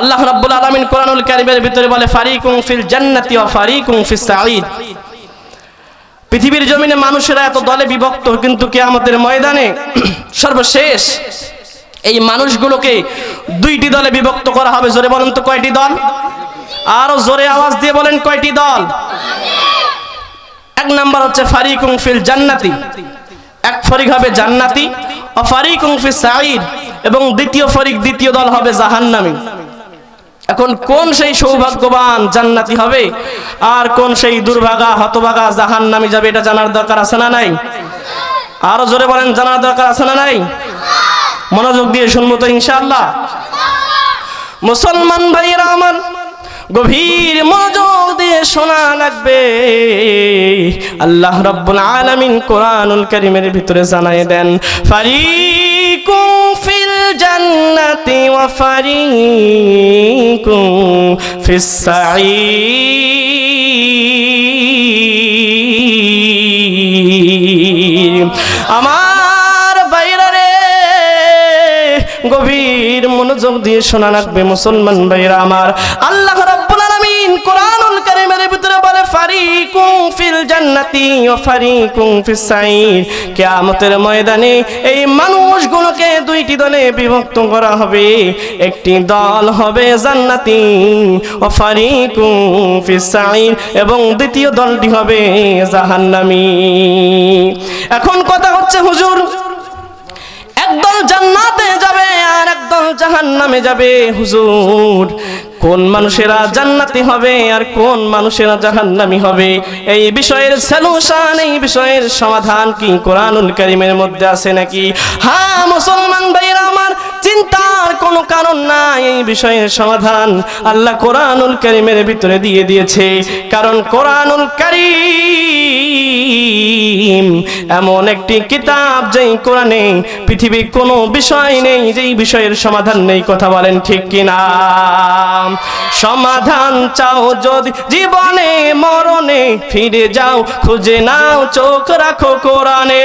আল্লাহ রাব্বুল আলামিন কোরআনুল কারীমের ভিতরে বলে, ফারিকুম ফিল জান্নাতি ওয়া ফারিকুম ফিস সাঈদ। পৃথিবীর জমিনে মানুষেরা এত দলে বিভক্ত, কিন্তু কিয়ামতের ময়দানে সর্বশেষ এই মানুষগুলোকে দুইটি দলে বিভক্ত করা হবে। জোরে বলেন তো, কয়টি দল? আরও জোরে আওয়াজ দিয়ে বলেন, কয়টি দল? এক নাম্বার হচ্ছে, ফারিকুম ফিল জান্নাতি। এক ফরিক হবে, জান্নাতি। ও ফারিকুম ফিস সাঈদ। এবং দ্বিতীয় ফরিক, দ্বিতীয় দল হবে, জাহান্নামী। এখন কোন সেই সৌভাগ্যবান জান্নাতি হবে? আর কোন সেই দুর্ভাগা, হতভাগা জাহান্নামী যাবে? এটা জানার দরকার আছে না নাই? আরও জোরে বলেন, জানার দরকার আছে না নাই? মনোযোগ দিয়ে শুনব তো ইনশাআল্লাহ। মুসলমান ভাইয়েরা আমার, গভীর মনোযোগ দিয়ে শোনা লাগবে। আল্লাহ রাব্বুল আলামিন কোরআনুল কারীমের ভিতরে জানায় দেন, ফারিকুম ফিল ও ফারিকুম কু ফিসাই আমার বাইরা গভীর মনোযোগ দিয়ে শোনা লাগবে মুসলমান ভাইরা আমার। আল্লাহ ফিল জান্নাতি ওয়া ফারিকুম ফিস সাঈর কিয়ামতের ময়দানে এই মানুষগুলোকে দুইটি দলে বিভক্ত করা হবে। একটি দল হবে জান্নাতি ওয়া ফারিকুম ফিস সাঈর এবং দ্বিতীয় দলটি হবে জাহান্নামী। এখন কথা হচ্ছে হুজুর, একদল জান্নাতে যাবে আর একদল জাহান্নামে যাবে। হুজুর কোন মানুষেরা জান্নাতি হবে আর কোন মানুষেরা জাহান্নামি হবে? এই বিষয়ের সলিউশন এই বিষয়ের সমাধান কি কোরআনুল কারীমের মধ্যে আছে নাকি? হ্যাঁ মুসলমান চিন্তার কোনো কারণ নাই এই বিষয়ের সমাধান। আল্লাহ কোরআনুল কারীমের ভিতরে দিয়ে দিয়েছে। কারণ কোরআনুল কারীম এমন একটি কিতাব যেই কোরআনে পৃথিবীর কোনো বিষয় নেই, যেই বিষয়ের সমাধান নেই, কথা বলেন ঠিক কিনা? সমাধান চাও যদি জীবনে, মরণে ফিরে যাও, খুঁজে নাও, চোখ রাখো কোরআনে।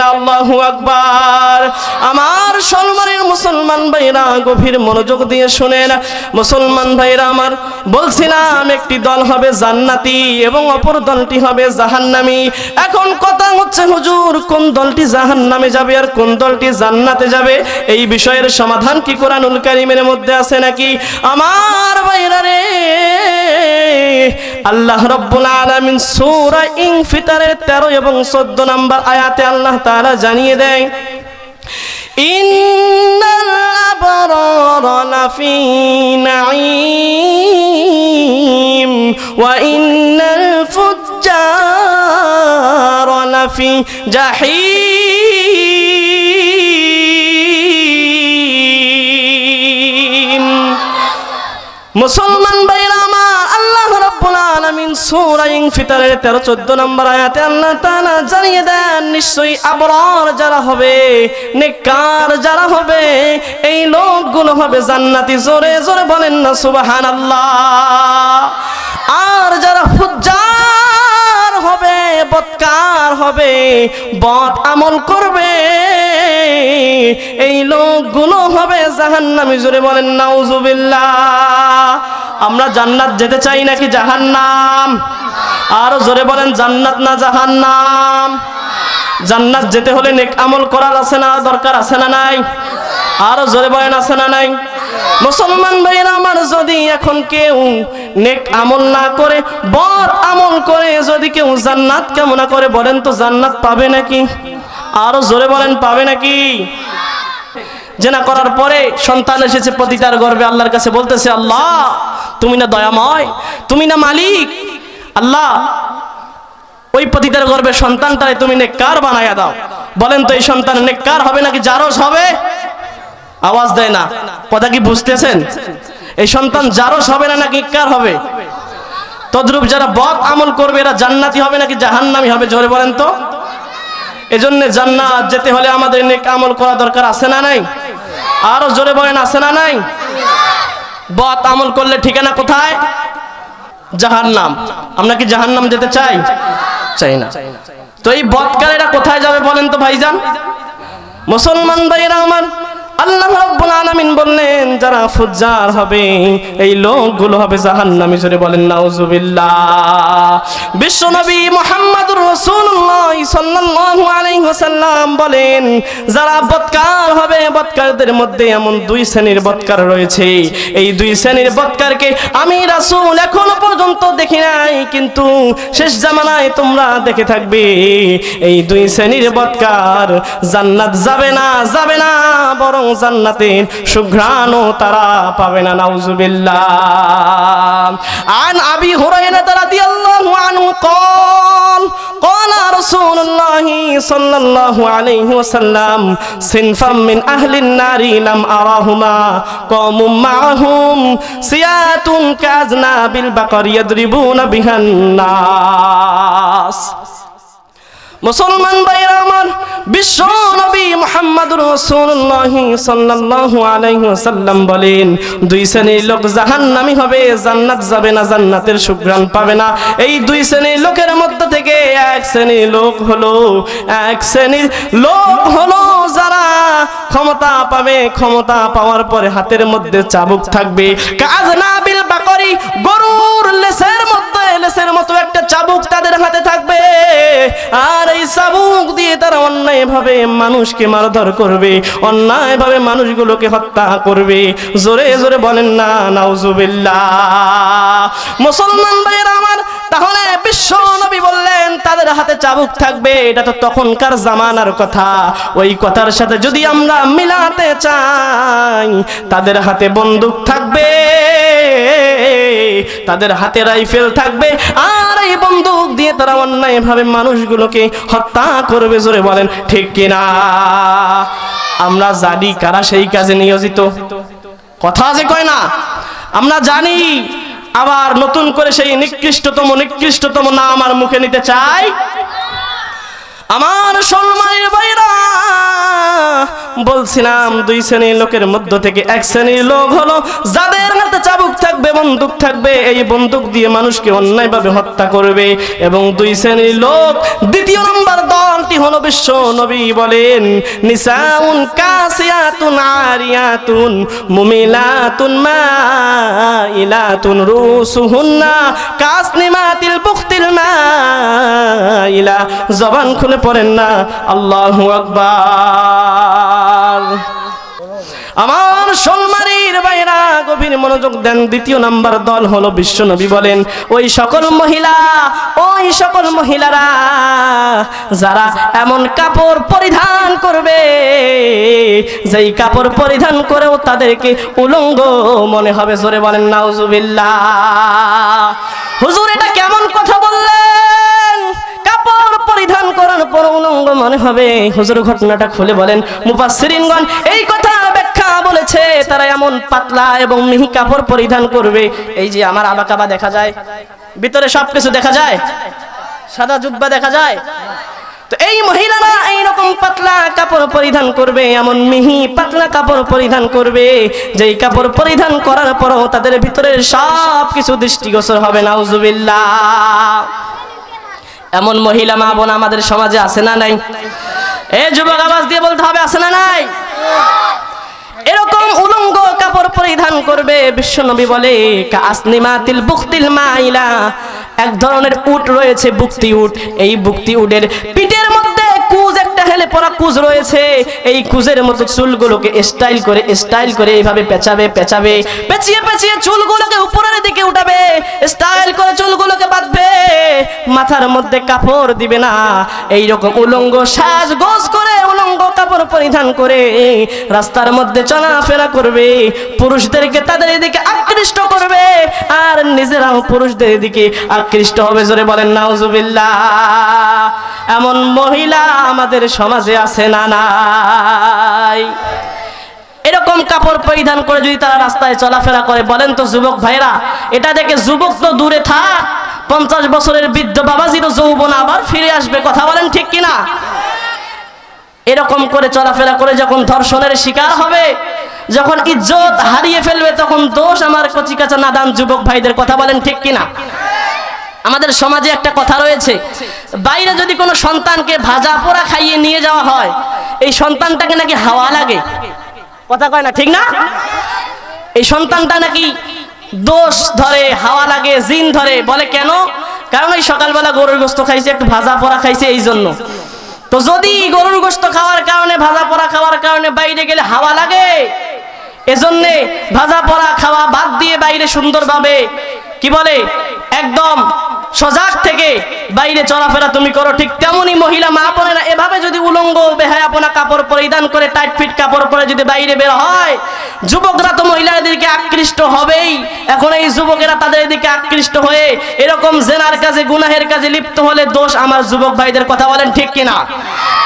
না আল্লাহু আকবার। আমার সলমানের মুসলমান ভাইরা গভীর মনোযোগ দিয়ে শুনেন। মুসলমান ভাইরা আমার বলছিলাম, একটি দল হবে জান্নাতি এবং অপর দলটি হবে জাহান্নামী। এখন কথা হচ্ছে, হুজুর, কোন দলটি জাহান্নামে যাবে আর কোন দলটি জান্নাতে যাবে? এই বিষয়ের সমাধান কি কোরআনুল কারীমের মধ্যে আছে নাকি? আমার ভাইরা রে আল্লাহ রব্বুল আলামিন সূরা ইনফিতারের 13 এবং 14 নম্বর আয়াতে আল্লাহ তাআলা জানিয়ে দেয়, ইন্নাল আবরারা লাফি নাঈম ওয়া ইন্নাল ফুজ্জারা লাফি জাহিম। মুসলমান ভাইরা আলামিন সূরা ইনফিতারের 13 14 নম্বর আয়াতে আল্লাহ জানিয়ে দেন, নিশ্চয়ই যারা হবে যারা হবে, এই হবে জোরে জোরে বলেন না, সুবহানাল্লাহ। আর যারা হবে, বৎকার হবে, বদ আমল করবে, এই লোকগুলো হবে জাহান্নামী। জোরে বলেন, নাউজুবিল্লাহ। আমরা জান্নাত যেতে চাই নাকি জাহান্নাম? আরও জোরে বলেন, জান্নাত না জাহান্নাম? জান্নাত যেতে হলে নেক আমল করার আছে না, দরকার আছে না নাই? আরও জোরে বলেন, আছে না নাই? মুসলমান ভাইরা আমার, যদি এখন কেউ নেক আমল না করে বদ আমল করে, যদি কেউ জান্নাত কামনা করে, বলেন তো জান্নাত পাবে নাকি? আরও জোরে বলেন, পাবে নাকি? জেনা করার পরে সন্তান এসেছে পতিতার গর্বে, আল্লাহর কাছে বলতেছে, আল্লাহ, তুমি না দয়াময়, তুমি না মালিক। আল্লাহ, ওই পতিতার গর্বে সন্তানটারে তুমি নেককার বানাইয়া দাও। বলেন তো, এই সন্তান নেককার হবে নাকি জারস হবে? আওয়াজ দেয় না। কথা কি বুঝতেছেন? এই সন্তান জারস হবে না নাকি কার হবে? তদ্রূপ যারা বদ আমল করবে, এরা জান্নাতি হবে নাকি জাহান্নামি হবে? জোরে বলেন তো। এজন্য জান্নাত যেতে হলে আমাদের নেক আমল করা দরকার আছে না নাই? আরও জোরে বলেন, আছে না নাই? বদ আমল করলে ঠিকানা কোথায়? জাহান্নাম। আমরা কি জাহান্নাম যেতে চাই? চাই না। তো এই বদকারেরা কোথায় যাবে বলেন তো ভাইজান? মুসলমান ভাইরা আমার আল্লাহ রাব্বুল আলামিন বললেন, যারা ফুজ্জার হবে, এই লোকগুলো হবে জাহান্নামী। জোরে বলেন, নাউজুবিল্লাহ। বিশ্বনবী মুহাম্মদুর রাসূলুল্লাহ সাল্লাল্লাহু আলাইহি ওয়াসাল্লাম বলেন, যারা বদকার হবে বদকারদের মধ্যে এমন দুই শ্রেণির বদকার রয়েছে। এই দুই শ্রেণির বদকারকে আমি রাসূল এখনও পর্যন্ত দেখি নাই, কিন্তু শেষ জামানায় তোমরা দেখে থাকবে। এই দুই শ্রেণির বদকার জান্নাত যাবে না যাবে না, বরং জান্নাতের সুঘ্রাণও তারা পাবে না, নাউজুবিল্লাহ। আন আবি হুরায়রা রাদিয়াল্লাহু আনহু قال قال رسول الله صلى الله عليه وسلم صنفا من أهل النار لم أراهما قوم معهم سيات كأذناب البقر يضربون بها الناس মুসলমান ভাইরা আমার বিশ্ব নবী মুহাম্মদুর রাসূলুল্লাহ সাল্লাল্লাহু আলাইহি ওয়াসাল্লাম বলেন, দুই শ্রেণির লোক জাহান্নামী হবে, জান্নাত যাবে না, জান্নাতের সুগ্রাণ পাবে না। এই দুই শ্রেণির লোকের মধ্য থেকে এক শ্রেণির লোক হলো, এক শ্রেণির লোক হলো যারা ক্ষমতা পাবে, ক্ষমতা পাওয়ার পরে হাতের মধ্যে চাবুক থাকবে। কাজ না বিল বাকরি গরুর লেসের মধ্যে লেসের মতো একটা চাবুক তাদের হাতে থাকবে। আর এই চাবুক দিয়ে তারা অন্যায় ভাবে মানুষকে মারধর করবে অন্যায় ভাবে মানুষগুলোকে হত্যা করবে। জোরে জোরে বলেন না, নাউজুবিল্লাহ। মুসলমান ভাইয়েরা আমার তাহলে বিশ্ব নবী বললেন, তাদের হাতে চাবুক থাকবে, এটা তো তখনকার জামানার কথা। ওই কথার সাথে যদি আমরা মিলাতে চাই, তাদের হাতে বন্দুক থাকবে, তাদের হাতে রাইফেল থাকবে, আর এই বন্দুক দিয়ে তারা অন্যায় ভাবে মানুষগুলোকে হত্যা করবে, জোরে বলেন, ঠিক কিনা? আমরা জানি কারা সেই কাজে নিয়োজিত। কথা আছে কয় না? আমরা জানি আবার নতুন করে সেই নিকৃষ্টতম নিকৃষ্টতম নাম আমার মুখে নিতে চাই। আমার সলমানের বাইরা বলছিলাম, দুই শ্রেণির লোকের মধ্য থেকে এক শ্রেণির লোক হলো, যাদের হাতে চাবুক থাকবে, বন্দুক থাকবে, এই বন্দুক দিয়ে মানুষকে অন্যায়ভাবে হত্যা করবে। এবং দুই শ্রেণির লোক, দ্বিতীয় নম্বর দলটি হলো বিশ্ব নবী বলেন, নিসাউন কাসিয়াতুন আরিয়াতুন, মুমিলাতুন মাইলাতুন রুসুহুন্না, কাসনিমাতিল বুখতিল মাইলা। জবান খুলে পড়েন না, আল্লাহু আকবার। আমার সম্মানের বাইরা গভীর মনোযোগ দেন। দ্বিতীয় নাম্বার দল হলো বলেন, ওই সকল মহিলা, ওই সকল মহিলারা, যারা এমন কাপড় পরিধান করবে, যেই কাপড় পরিধান করেও তাদেরকে উলঙ্গ মনে হবে। জোরে বলেন হুজুর, এটা কেমন মনে হবে হুজুর ঘটনাটা খুলে বলেন। মুফাসসিরিনগণ এই কথা ব্যাখ্যা বলেছে, তারা এমন পাতলা এবং মিহি কাপড় পরিধান করবে। এই যে আমার আবাকাবা দেখা যায়, ভিতরে সবকিছু দেখা যায়, সাদা জুব্বা দেখা যায়। তো এই মহিলারা এইরকম পাতলা কাপড় পরিধান করবে, এমন মিহি পাতলা কাপড় পরিধান করবে। যেই কাপড় পরিধান করার পরও তাদের ভিতরে সব কিছু দৃষ্টিগোচর হবে, নাউজুবিল্লাহ। এমন মহিলা মা বোন আমাদের সমাজে আছে না নাই? এ যুবক, আওয়াজ দিয়ে বলতে হবে, আছে না নাই? এরকম উলঙ্গ কাপড় পরিধান করবে বলে কাসনিমাতিল বুক্তিল মাইলা। এক ধরনের উট রয়েছে বুক্তি উট। এই বুক্তি উটের পিঠের হেলে পরা কুজ রয়েছে। এই কুজের মতো চুলগুলোকে স্টাইল করে স্টাইল করে এইভাবে পেঁচাবে পেঁচাবে। পেঁচিয়ে পেঁচিয়ে চুলগুলোকে উপরের দিকে উঠাবে। স্টাইল করে চুলগুলোকে বাঁধবে। মাথার মধ্যে কাপড় দিবে না। এইরকম উলঙ্গ সাজ গোজ করে উলঙ্গ কাপড় পরিধান করে রাস্তার মধ্যে চলাফেরা করবে, পুরুষদেরকে তাদের এদিকে আকৃষ্ট করবে, আর নিজেরাও পুরুষদের দিকে আকৃষ্ট হবে। জোরে বলেন, নাউজুবিল্লাহ। এমন মহিলা আমাদের সমাজে আছে না নাই? এরকম কাপড় পরিধান করে যদি তারা রাস্তায় চলাফেরা করে, বলেন তো যুবক ভাইরা এটা দেখে যুবক তো দূরে থাক, পঞ্চাশ বছরের বৃদ্ধ বাবাজিরও যৌবন আবার ফিরে আসবে, কথা বলেন ঠিক কিনা? এরকম করে চলাফেরা করে যখন ধর্ষণের শিকার হবে, যখন ইজ্জত হারিয়ে ফেলবে, তখন দোষ আমার কচি কচিকাচা নাদান যুবক ভাইদের কথা বলেন ঠিক কিনা? আমাদের সমাজে একটা কথা রয়েছে, বাইরে যদি কোনো সন্তানকে ভাজা পোড়া খাইয়ে নিয়ে যাওয়া হয়, এই সন্তানটাকে নাকি হাওয়া লাগে? কথা কয় না, ঠিক না? এই সন্তানটা নাকি দোষ ধরে, হাওয়া লাগে, জিন ধরে, বলে কেন? কারণ ওই সকালবেলা গরুর গোস্ত খাইছে, একটু ভাজা পোড়া খাইছে এই জন্য তো যদি গরুর গোস্ত খাওয়ার কারণে, ভাজা পড়া খাওয়ার কারণে বাইরে গেলে হাওয়া লাগে, এজন্যে ভাজা পড়া খাওয়া বাদ দিয়ে বাইরে সুন্দরভাবে, কি বলে, একদম সজাগ থেকে বাইরে চলাফেরা তুমি করো, ঠিক তেমনই মহিলা, মা বোনেরা এভাবে যদি উলঙ্গ বেহায়াপনা কাপড় পরিধান করে টাইট ফিট কাপড় পরে যদি বাইরে বের হয়, যুবকরা তো মহিলাদেরকে আকৃষ্ট হবেই। এখন এই যুবকেরা তাদের দিকে আকৃষ্ট হয়ে এরকম জেনার কাজে, গুনাহের কাজে লিপ্ত হলে দোষ আমার যুবক ভাইদের কথা বলেন ঠিক কিনা?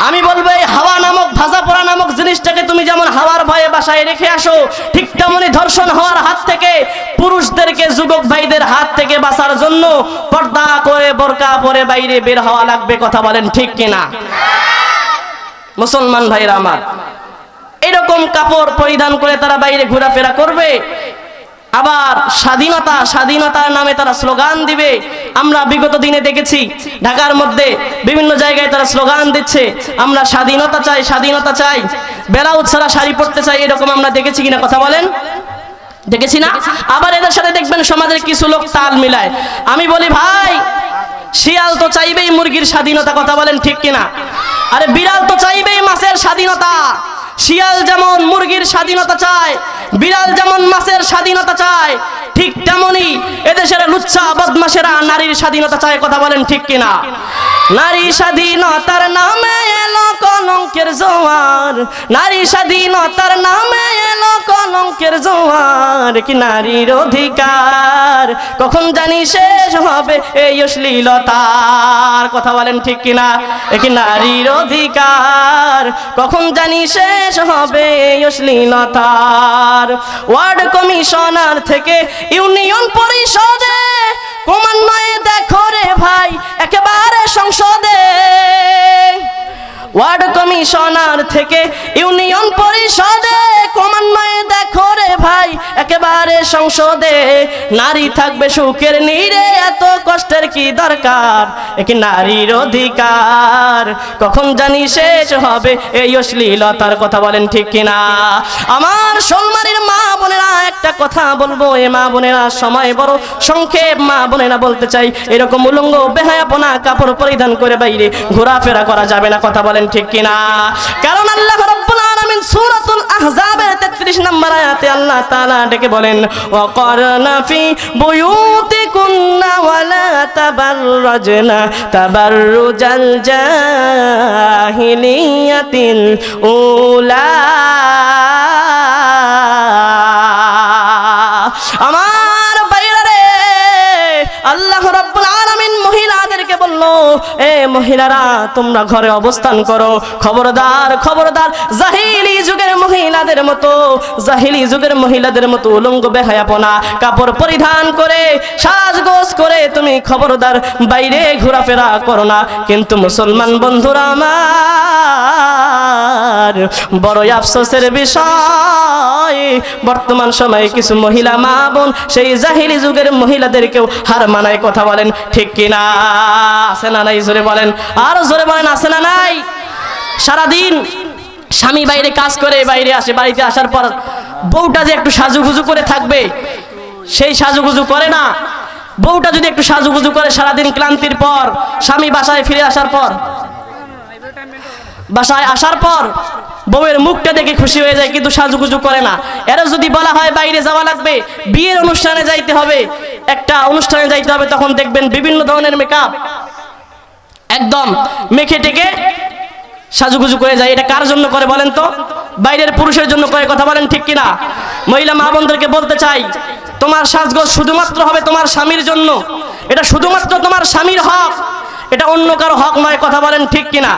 আমি বলব এই হাওয়া নামক, ভাজা পড়া নামক জিনিসটাকে তুমি যেমন হাওয়ার ভয়ে বাসায় রেখে আসো। ঠিক তেমনই ধর্ষণ হওয়ার হাত থেকে পুরুষদেরকে, যুবক ভাইদের হাত থেকে বাঁচার জন্য পর্দা করে, বোরকা পরে বাইরে বের হওয়া লাগবে কথা বলেন ঠিক কিনা? মুসলমান ভাইরা আমার, এরকম কাপড় পরিধান করে তারা বাইরে ঘোরাফেরা করবে, আবার স্বাধীনতা স্বাধীনতার নামে তারা স্লোগান দিবে। আমরা বিগত দিনে দেখেছি, ঢাকার মধ্যে বিভিন্ন জায়গায় তারা স্লোগান দিচ্ছে, আমরা স্বাধীনতা চাই স্বাধীনতা চাই। বেলাউদ ছাড়া শাড়ি পরতে চাই এরকম আমরা দেখেছি কিনা কথা বলেন? দেখেছি না? আবার এদের সাথে দেখবেন সমাজের কিছু লোক তাল মিলায়। আমি বলি, ভাই, শিয়াল তো চাইবেই মুরগির স্বাধীনতা, কথা বলেন ঠিক কিনা? আরে বিড়াল তো চাইবেই মাছের স্বাধীনতা। শিয়াল যেমন মুরগির স্বাধীনতা চায়, বিড়াল যেমন মাছের স্বাধীনতা চায়, ঠিক তেমনি এদেশের লুচ্চা বদমাসেরা নারীর স্বাধীনতা চায়, কথা বলেন ঠিক কিনা? নারী স্বাধীনতার নামে কলঙ্কের জোয়ার। নারী স্বাধীনতার নামে এলো কলঙ্কের জোয়ার। কি নারীর অধিকার? কখন জানি শেষ হবে এই অশ্লীলতার। কথা বলেন ঠিক কিনা? কি নারীর অধিকার? কখন জানি শেষ হবে এই অশ্লীলতার। ওয়ার্ড কমিশনার থেকে ইউনিয়ন পরিষদে ক্রমান্বয়ে ওয়ার্ড কমিশনার থেকে ইউনিয়ন একেবারে সংসদে নারী থাকবে সুখের নীরে, এত কষ্টের কি দরকার? একে নারীর অধিকার। কখন জানি শেষ হবে এই অশ্লীলতার কথা বলেন ঠিক কিনা? আমার সোলমারির মা বোনেরা, একটা কথা বলব, এ মা বোনেরা সময় বড় সংক্ষেপ মা বোনেরা বলতে চাই, এরকম উলঙ্গ বেহায়াপনা কাপড় পরিধান করে বাইরে ঘোরাফেরা করা যাবে না, কথা বলেন ঠিক কিনা? কারণ আল্লাহ সূরাতুল আহজাবের 33 নম্বর আয়াতে আল্লাহ তাআলা ডেকে বলেন, ওয়াকরনা ফি বুয়ুতিকুন্না ওয়ালা তাবাররাজনা তাবাররুজাল জাহিলিয়াতিল উলা। এ মহিলারা, তোমরা ঘরে অবস্থান করো। খবরদার খবরদার, জাহিলি যুগের মহিলাদের মতো, জাহিলি যুগের মহিলাদের মতো উলঙ্গ বেহায়াপনা, কাপড় পরিধান করে, সাজগোজ করে তুমি খবরদার, বাইরে ঘোরাফেরা করো না। কিন্তু মুসলমান বন্ধুরা আমার বড়ই আফসোসের বিষয়। বর্তমান সময়ে কিছু মহিলা মা বোন, সেই জাহিলি যুগের মহিলাদেরকেও হার মানায় কথা বলেন, ঠিক কিনা আছে না নাই? জোরে বলেন। আরও জোরে বলেন, আছে না নাই? সারাদিন স্বামী বাইরে কাজ করে, বাইরে আসে, বাড়িতে আসার পর বউটা যে একটু সাজুগুজু করে থাকবে, সেই সাজুগুজু করে না। বউটা যদি একটু সাজুগুজু করে সারাদিন ক্লান্তির পর, স্বামী বাসায় ফিরে আসার পর বাসায় আসার পর বউয়ের মুখটা দেখে খুশি হয়ে যায়, কিন্তু সাজুগুজু করে না। এরা যদি বলা হয় বাইরে যাওয়া লাগবে, বিয়ের অনুষ্ঠানে যাইতে হবে, একটা অনুষ্ঠানে যাইতে হবে, তখন দেখবেন বিভিন্ন ধরনের মেকআপ একদম মেখে টেকে সাজুগুজু করে যায়। এটা কার জন্য করে বলেন তো? বাইরের পুরুষের জন্য করে কথা বলেন ঠিক কিনা? মহিলা মা বোনদেরকে বলতে চাই, তোমার সাজগোজ শুধুমাত্র হবে তোমার স্বামীর জন্য। এটা শুধুমাত্র তোমার স্বামীর হক। এটা অন্য কারও হক নয়, কথা বলেন ঠিক কিনা?